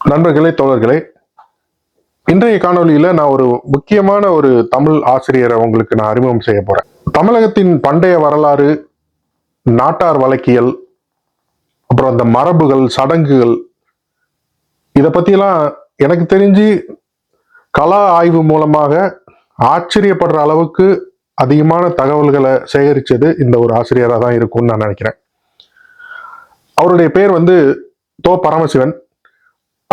நண்பர்களே தோழர்களே இன்றைய காணொலியில நான் ஒரு முக்கியமான ஒரு தமிழ் ஆசிரியரை உங்களுக்கு நான் அறிமுகம் செய்ய போறேன். தமிழகத்தின் பண்டைய வரலாறு நாட்டார் வழக்கியல் அப்புறம் அந்த மரபுகள் சடங்குகள் இதை பத்தியெல்லாம் எனக்கு தெரிஞ்சு கலா ஆய்வு மூலமாக ஆச்சரியப்படுற அளவுக்கு அதிகமான தகவல்களை சேகரிச்சது இந்த ஒரு ஆசிரியராக தான் இருக்கும்னு நான் நினைக்கிறேன். அவருடைய பேர் வந்து தோ பரமசிவன்.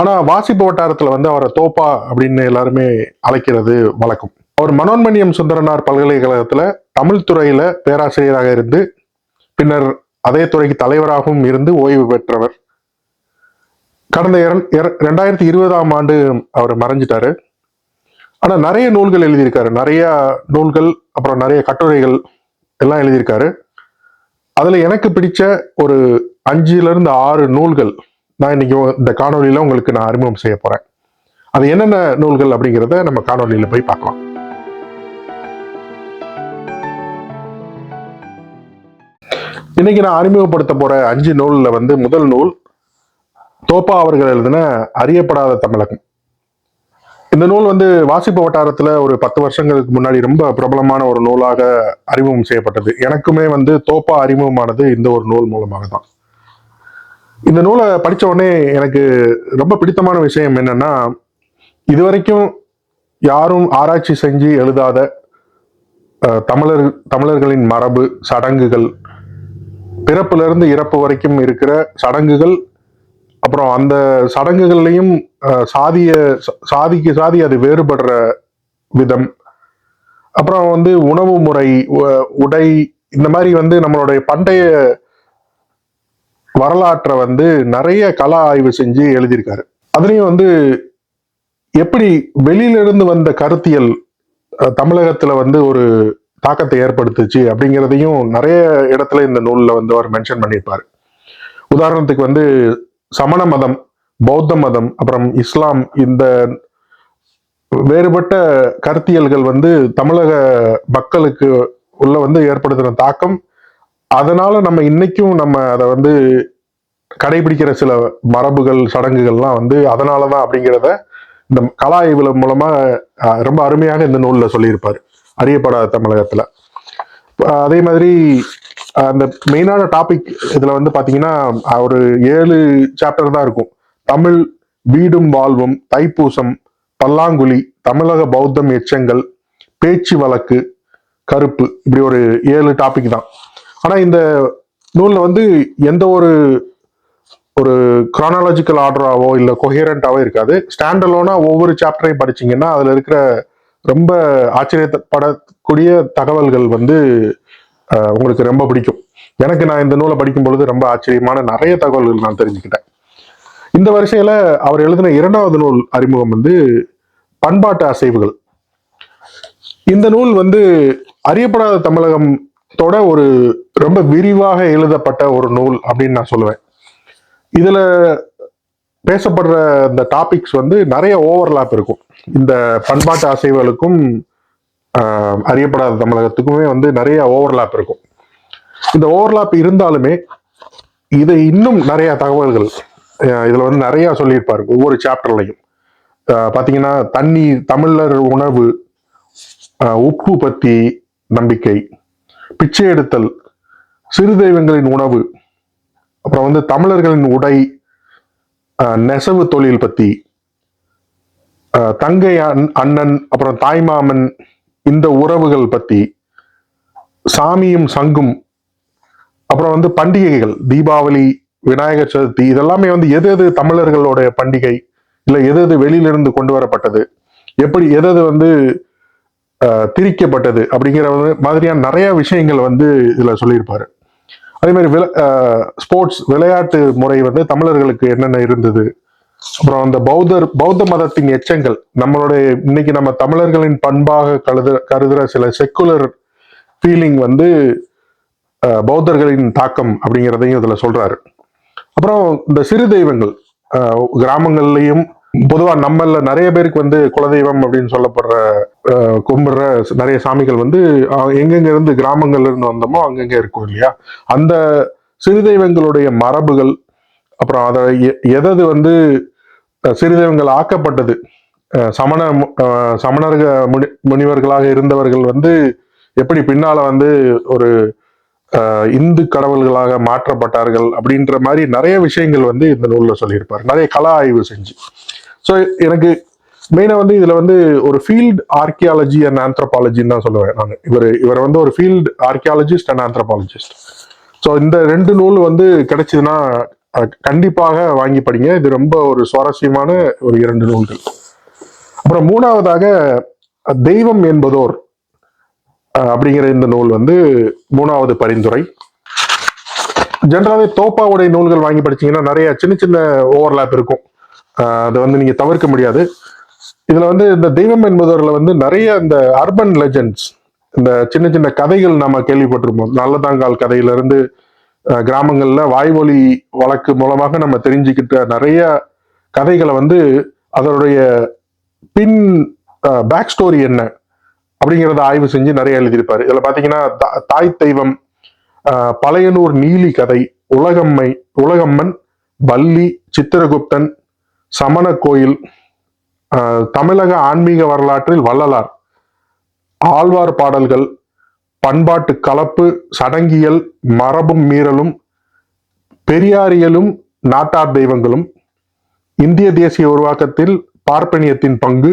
ஆனா வாசிப்பு வட்டாரத்துல வந்து அவரை தோப்பா அப்படின்னு எல்லாருமே அழைக்கிறது வழக்கம். அவர் மனோன்மணியம் சுந்தரனார் பல்கலைக்கழகத்துல தமிழ் துறையில பேராசிரியராக இருந்து பின்னர் அதே துறைக்கு தலைவராகவும் இருந்து ஓய்வு பெற்றவர். கடந்த இரண்- இர- ரெண்டாயிரத்தி இருபதாம் ஆண்டு அவர் மறைஞ்சிட்டாரு. ஆனா நிறைய நூல்கள் எழுதியிருக்காரு. நிறைய நூல்கள் அப்புறம் நிறைய கட்டுரைகள் எல்லாம் எழுதியிருக்காரு. அதுல எனக்கு பிடிச்ச ஒரு அஞ்சுல இருந்து ஆறு நூல்கள் நான் இன்னைக்கு இந்த காணொலியில் உங்களுக்கு நான் அறிமுகம் செய்ய போறேன். அது என்னென்ன நூல்கள் அப்படிங்கிறத நம்ம காணொலியில் போய் பார்க்கலாம். இன்னைக்கு நான் அறிமுகப்படுத்த போற அஞ்சு நூலில் வந்து முதல் நூல் தோப்பா அவர்கள் எழுதின அறியப்படாத தமிழகம். இந்த நூல் வந்து வாசிப்பு வட்டாரத்தில் ஒரு பத்து வருஷங்களுக்கு முன்னாடி ரொம்ப பிரபலமான ஒரு நூலாக அறிமுகம் செய்யப்பட்டது. எனக்குமே வந்து தோப்பா அறிமுகமானது இந்த ஒரு நூல் மூலமாக தான் இந்த நூலை படித்த உடனே எனக்கு ரொம்ப பிடித்தமான விஷயம் என்னன்னா இதுவரைக்கும் யாரும் ஆராய்ச்சி செஞ்சு எழுதாத தமிழர் தமிழர்களின் மரபு சடங்குகள் பிறப்பிலிருந்து இறப்பு வரைக்கும் இருக்கிற சடங்குகள் அப்புறம் அந்த சடங்குகள்லையும் சாதிய சாதிக்கு சாதி அது வேறுபடுற விதம். அப்புறம் வந்து உணவு முறை உ- உடை இந்த மாதிரி வந்து நம்மளுடைய பண்டைய வரலாற்றை வந்து நிறைய கலா ஆய்வு செஞ்சு எழுதியிருக்காரு. அதுலேயும் வந்து எப்படி வெளியிலிருந்து வந்த கருத்தியல் தமிழகத்தில் தமிழகத்துல வந்து ஒரு தாக்கத்தை ஏற்படுத்துச்சு அப்படிங்கிறதையும் நிறைய இடத்துல இந்த நூலில் வந்து அவர் மென்ஷன் பண்ணியிருப்பார். உதாரணத்துக்கு வந்து சமண மதம் பௌத்த மதம் அப்புறம் இஸ்லாம் இந்த வேறுபட்ட கருத்தியல்கள் வந்து தமிழக மக்களுக்கு உள்ள வந்து ஏற்படுத்தின தாக்கம். அதனால நம்ம இன்னைக்கும் நம்ம அதை வந்து கடைபிடிக்கிற சில மரபுகள் சடங்குகள்லாம் வந்து அதனாலதான் அப்படிங்கிறத இந்த கலா ஆய்வுல மூலமா ரொம்ப அருமையாக இந்த நூலில் சொல்லியிருப்பார் அறியப்படாத தமிழகத்தில். அதே மாதிரி அந்த மெயினான டாபிக் இதில் வந்து பார்த்தீங்கன்னா ஒரு ஏழு சாப்டர் தான் இருக்கும். தமிழ் வீடும் வாழ்வும் தைப்பூசம் பல்லாங்குழி தமிழக பௌத்தம் எச்சங்கள் பேச்சு வழக்கு கருப்பு இப்படி ஒரு ஏழு டாபிக் தான். ஆனால் இந்த நூலில் வந்து எந்த ஒரு ஒரு குரானாலஜிக்கல் ஆர்டராகவோ இல்லை கொஹேரண்டாவோ இருக்காது. ஸ்டாண்டலோனாக ஒவ்வொரு சாப்டரையும் படிச்சீங்கன்னா அதில் இருக்கிற ரொம்ப ஆச்சரியப்படக்கூடிய தகவல்கள் வந்து உங்களுக்கு ரொம்ப பிடிக்கும். எனக்கு நான் இந்த நூலை படிக்கும் பொழுது ரொம்ப ஆச்சரியமான நிறைய தகவல்கள் நான் தெரிஞ்சுக்கிட்டேன். இந்த வரிசையில் அவர் எழுதின இரண்டாவது நூல் அறிமுகம் வந்து பண்பாட்டு அசைவுகள். இந்த நூல் வந்து அறியப்படாத தமிழகத்தோட ஒரு ரொம்ப விரிவாக எழுதப்பட்ட ஒரு நூல் அப்படின்னு நான் சொல்லுவேன். இதில் பேசப்படுற இந்த டாபிக்ஸ் வந்து நிறைய ஓவர்லாப் இருக்கும். இந்த பண்பாட்டு அசைவுகளுக்கும் அறியப்படாத தமிழகத்துக்குமே வந்து நிறைய ஓவர்லாப் இருக்கும். இந்த ஓவர்லாப் இருந்தாலுமே இது இன்னும் நிறைய தகவல்கள் இதில் வந்து நிறைய சொல்லியிருப்பாரு ஒவ்வொரு சாப்டர்லையும் பார்த்தீங்கன்னா தண்ணி தமிழர் உணவு உப்பு பத்தி நம்பிக்கை பிச்சை எடுத்தல் சிறு தெய்வங்களின் உணவு அப்புறம் வந்து தமிழர்களின் உடை நெசவு தொழில் பத்தி தங்கை அண்ணன் அப்புறம் தாய்மாமன் இந்த உறவுகள் பத்தி சாமியும் சங்கும் அப்புறம் வந்து பண்டிகைகள் தீபாவளி விநாயகர் சதுர்த்தி இதெல்லாமே வந்து எது எது தமிழர்களுடைய பண்டிகை இல்லை எது எது வெளியிலிருந்து கொண்டு வரப்பட்டது எப்படி எது எது வந்து திரிக்கப்பட்டது அப்படிங்கிற மாதிரியான நிறைய விஷயங்கள் வந்து இதுல சொல்லியிருப்பாரு. அதே மாதிரி விள ஸ்போர்ட்ஸ் விளையாட்டு முறை வந்து தமிழர்களுக்கு என்னென்ன இருந்தது? அப்புறம் அந்த பௌத்தர் பௌத்த மதத்தின் எச்சங்கள் நம்மளுடைய இன்னைக்கு நம்ம தமிழர்களின் பண்பாக கருது கருதுற சில செக்குலர் ஃபீலிங் வந்து பௌத்தர்களின் தாக்கம் அப்படிங்கிறதையும் இதில் சொல்றாரு. அப்புறம் இந்த சிறு தெய்வங்கள் கிராமங்கள்லையும் பொதுவா நம்மள நிறைய பேருக்கு வந்து குலதெய்வம் அப்படின்னு சொல்லப்படுற கும்பிடுற நிறைய சாமிகள் வந்து எங்கெங்க இருந்து கிராமங்கள்ல இருந்து வந்தோமோ அங்கங்க இருக்கும் இல்லையா? அந்த சிறு தெய்வங்களுடைய மரபுகள் அப்புறம் அதை எ- எதது வந்து சிறு தெய்வங்கள் ஆக்கப்பட்டது சமண சமணர்க முனி முனிவர்களாக இருந்தவர்கள் வந்து எப்படி பின்னால வந்து ஒரு இந்து கடவுள்களாக மாற்றப்பட்டார்கள் அப்படின்ற மாதிரி நிறைய விஷயங்கள் வந்து இந்த நூலில் சொல்லியிருப்பார். நிறைய கலா ஆய்வு செஞ்சு. ஸோ எனக்கு மெயினாக வந்து இதில் வந்து ஒரு ஃபீல்ட் ஆர்கியாலஜி அண்ட் ஆந்த்ரோபாலஜின்னு தான் சொல்லுவேன் நான். இவர் இவர் வந்து ஒரு field archaeologist and anthropologist so இந்த ரெண்டு நூல் வந்து கிடைச்சதுன்னா கண்டிப்பாக வாங்கி படிங்க. இது ரொம்ப ஒரு சுவாரஸ்யமான ஒரு இரண்டு நூல்கள். அப்புறம் மூணாவதாக தெய்வம் என்பதோர் அப்படிங்கிற இந்த நூல் வந்து மூணாவது பரிந்துரை. ஜென்ரலாகவே தோப்பாவுடைய நூல்கள் வாங்கி படிச்சீங்கன்னா நிறைய சின்ன சின்ன ஓவர்லாப் இருக்கும். அதை வந்து நீங்கள் தவிர்க்க முடியாது. இதில் வந்து இந்த தெய்வம் என்பதோர்ல வந்து நிறைய இந்த அர்பன் லெஜெண்ட்ஸ் இந்த சின்ன சின்ன கதைகள் நம்ம கேள்விப்பட்டிருப்போம். நல்லதாங்கால் கதையிலிருந்து கிராமங்களில் அஹ், வாய்மொழி வழக்கு மூலமாக நம்ம தெரிஞ்சுக்கிட்ட நிறைய கதைகளை வந்து அதனுடைய பின் பேக் ஸ்டோரி என்ன அப்படிங்கிறத ஆய்வு செஞ்சு நிறைய எழுதியிருப்பார். இதில் பார்த்தீங்கன்னா தா- தாய் தெய்வம் பழையனூர் நீலி கதை உலகம்மை உலகம்மன் வள்ளி சித்திரகுப்தன் சமண கோயில் தமிழக ஆன்மீக வரலாற்றில் வள்ளலார். ஆழ்வார் பாடல்கள் பண்பாட்டு கலப்பு சடங்கியல் மரபும் மீறலும் பெரியாரியலும் நாட்டார் தெய்வங்களும் இந்திய தேசிய உருவாக்கத்தில் பார்ப்பனியத்தின் பங்கு.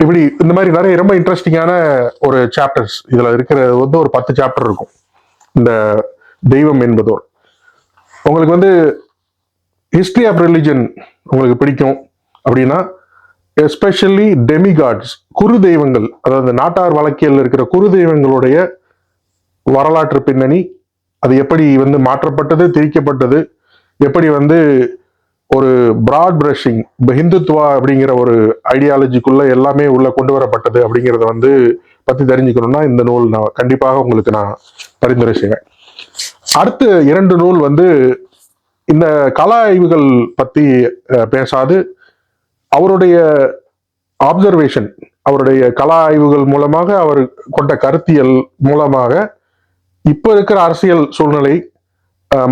இப்படி இந்த மாதிரி நிறைய ரொம்ப இன்ட்ரெஸ்டிங்கான ஒரு சாப்டர்ஸ் இதில் இருக்கிற வந்து ஒரு பத்து சாப்டர் இருக்கும். இந்த தெய்வம் என்பதோர். உங்களுக்கு வந்து ஹிஸ்ட்ரி ஆஃப் ரிலிஜன் உங்களுக்கு பிடிக்கும் அப்படின்னா எஸ்பெஷலி டெமிகாட்ஸ் குரு தெய்வங்கள் அதாவது நாட்டார் வழக்கியல் இருக்கிற குரு தெய்வங்களுடைய வரலாற்று பின்னணி அது எப்படி வந்து மாற்றப்பட்டது திரிக்கப்பட்டது எப்படி வந்து ஒரு பிராட் பிரஷிங் ஹிந்துத்வா அப்படிங்கிற ஒரு ஐடியாலஜிக்குள்ள எல்லாமே உள்ள கொண்டு வரப்பட்டது அப்படிங்கிறத வந்து பத்தி தெரிஞ்சுக்கணும்னா இந்த நூல் நான் கண்டிப்பாக உங்களுக்கு நான் பரிந்துரை செய்வேன். அடுத்த இரண்டு நூல் வந்து இந்த கல ஆய்வுகள் பத்தி பேசாது. அவருடைய ஆப்சர்வேஷன் அவருடைய கலா ஆய்வுகள் மூலமாக அவர் கொண்ட கருத்தியல் மூலமாக இப்ப இருக்கிற அரசியல் சூழ்நிலை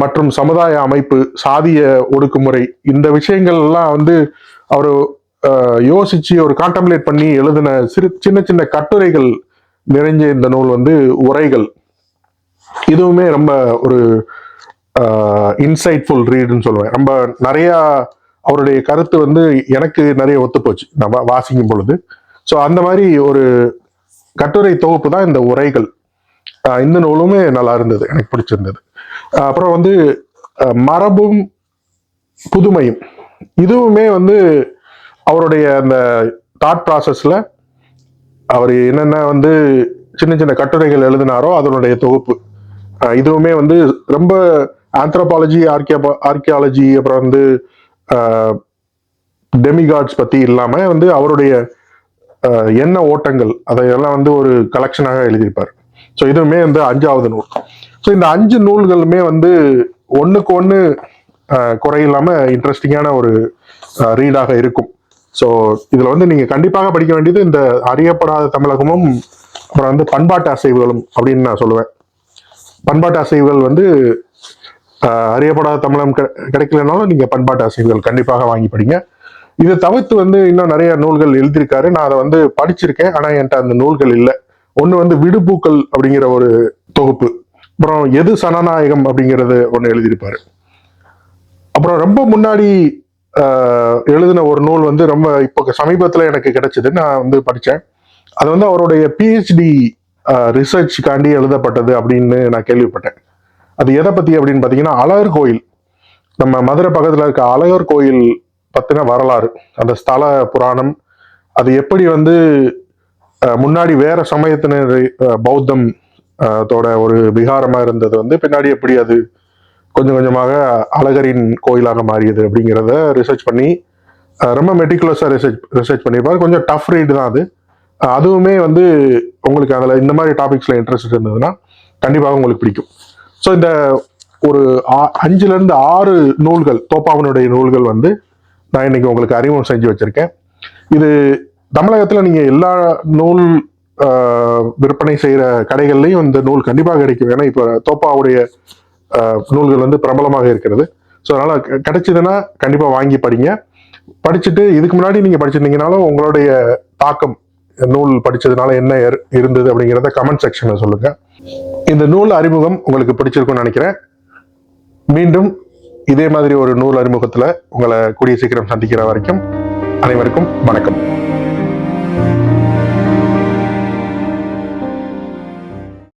மற்றும் சமுதாய அமைப்பு சாதிய ஒடுக்குமுறை இந்த விஷயங்கள் எல்லாம் வந்து அவர் யோசிச்சு ஒரு கான்டம்லேட் பண்ணி எழுதின சிறு சின்ன சின்ன கட்டுரைகள் நிறைஞ்ச இந்த நூல் வந்து உரைகள். இதுவுமே ரொம்ப ஒரு இன்சைட்ஃபுல் ரீடுன்னு சொல்லுவேன். நம்ம நிறையா அவருடைய கருத்து வந்து எனக்கு நிறைய ஒத்துப்போச்சு. நம்ம வாசிக்கும் பொழுது. ஸோ அந்த மாதிரி ஒரு கட்டுரை தொகுப்பு தான் இந்த உரைகள். இந்த நூலுமே நல்லா இருந்தது. எனக்கு பிடிச்சிருந்தது. அப்புறம் வந்து மரபும் புதுமையும். இதுவுமே வந்து அவருடைய அந்த தாட் ப்ராசஸில் அவர் என்னென்ன வந்து சின்ன சின்ன கட்டுரைகள் எழுதினாரோ அதனுடைய தொகுப்பு. இதுவுமே வந்து ரொம்ப ஆந்த்ரோபாலஜி ஆர்கியா ஆர்கியாலஜி அப்புறம் வந்து டெமிகாட்ஸ் பற்றி இல்லாமல் வந்து அவருடைய என்ன எண்ண ஓட்டங்கள் அதையெல்லாம் வந்து ஒரு கலெக்ஷனாக எழுதியிருப்பார். ஸோ இதுவுமே வந்து அஞ்சாவது நூல். ஸோ இந்த அஞ்சு நூல்களுமே வந்து ஒன்றுக்கு ஒன்று குறையில்லாமல் இன்ட்ரெஸ்டிங்கான ஒரு ரீடாக இருக்கும். ஸோ இதில் வந்து நீங்கள் கண்டிப்பாக படிக்க வேண்டியது இந்த அறியப்படாத தமிழகமும் அப்புறம் வந்து பண்பாட்டு அசைவுகளும் அப்படின்னு நான் சொல்லுவேன். பண்பாட்டு அசைவுகள் வந்து அறியப்படாத தமிழம் கிடைக்கலனாலும் நீங்கள் பண்பாட்டு ஆசிரியர்கள் கண்டிப்பாக வாங்கி படிங்க. இதை தவிர்த்து வந்து இன்னும் நிறைய நூல்கள் எழுதியிருக்காரு. நான் அதை வந்து படிச்சிருக்கேன் ஆனால் என்கிட்ட அந்த நூல்கள் இல்லை. ஒன்று வந்து விடுபூக்கள் அப்படிங்கிற ஒரு தொகுப்பு. அப்புறம் எது சனநாயகம் அப்படிங்கிறது ஒன்று எழுதியிருப்பாரு. அப்புறம் ரொம்ப முன்னாடி எழுதின ஒரு நூல் வந்து ரொம்ப இப்போ சமீபத்தில் எனக்கு கிடைச்சது. நான் வந்து படித்தேன் அது வந்து அவருடைய பிஹெச்டி ரிசர்ச்காண்டி எழுதப்பட்டது அப்படின்னு நான் கேள்விப்பட்டேன். அது எதை பத்தி அப்படின்னு பார்த்தீங்கன்னா அழகர் கோயில். நம்ம மதுரை பக்கத்தில் இருக்க அழகர் கோயில் பத்தின வரலாறு அந்த ஸ்தல புராணம் அது எப்படி வந்து முன்னாடி வேற சமயத்தினர் பௌத்தம் தோட ஒரு விகாரமா இருந்தது வந்து பின்னாடி எப்படி அது கொஞ்சம் கொஞ்சமாக அழகரின் கோயிலாக மாறியது அப்படிங்கிறத ரிசர்ச் பண்ணி ரொம்ப மெட்டிகுலஸாக ரிசர்ச் ரிசர்ச் பண்ணியிருப்பார். கொஞ்சம் டஃப் ரீடு தான் அது. அதுவுமே வந்து உங்களுக்கு அதில் இந்த மாதிரி டாபிக்ஸில் இன்ட்ரெஸ்ட் இருந்ததுன்னா கண்டிப்பாக உங்களுக்கு பிடிக்கும். ஸோ இந்த ஒரு ஆ- ஆறு நூல்கள் தோப்பாவனுடைய நூல்கள் வந்து நான் இன்னைக்கு உங்களுக்கு அறிமுகம் செஞ்சு வச்சுருக்கேன். இது தமிழகத்தில் நீங்கள் எல்லா நூல் விற்பனை செய்கிற கடைகள்லையும் இந்த நூல் கண்டிப்பாக கிடைக்கும். ஏன்னா இப்போ தோப்பாவுடைய நூல்கள் வந்து பிரபலமாக இருக்கிறது. ஸோ அதனால் கிடைச்சதுன்னா கண்டிப்பாக வாங்கி படிங்க. படிச்சுட்டு இதுக்கு முன்னாடி நீங்கள் படிச்சிருந்தீங்கனாலும் உங்களுடைய தாக்கம் நூல் படிச்சதுனால என்ன இருந்தது அப்படிங்கிறத கமெண்ட் செக்ஷனில் சொல்லுங்க. இந்த நூல் அறிமுகம் உங்களுக்கு பிடிச்சிருக்கும்னு நினைக்கிறேன். மீண்டும் இதே மாதிரி ஒரு நூல் அறிமுகத்துல உங்களை கூடிய சீக்கிரம் சந்திக்கிற வரைக்கும் அனைவருக்கும் வணக்கம்.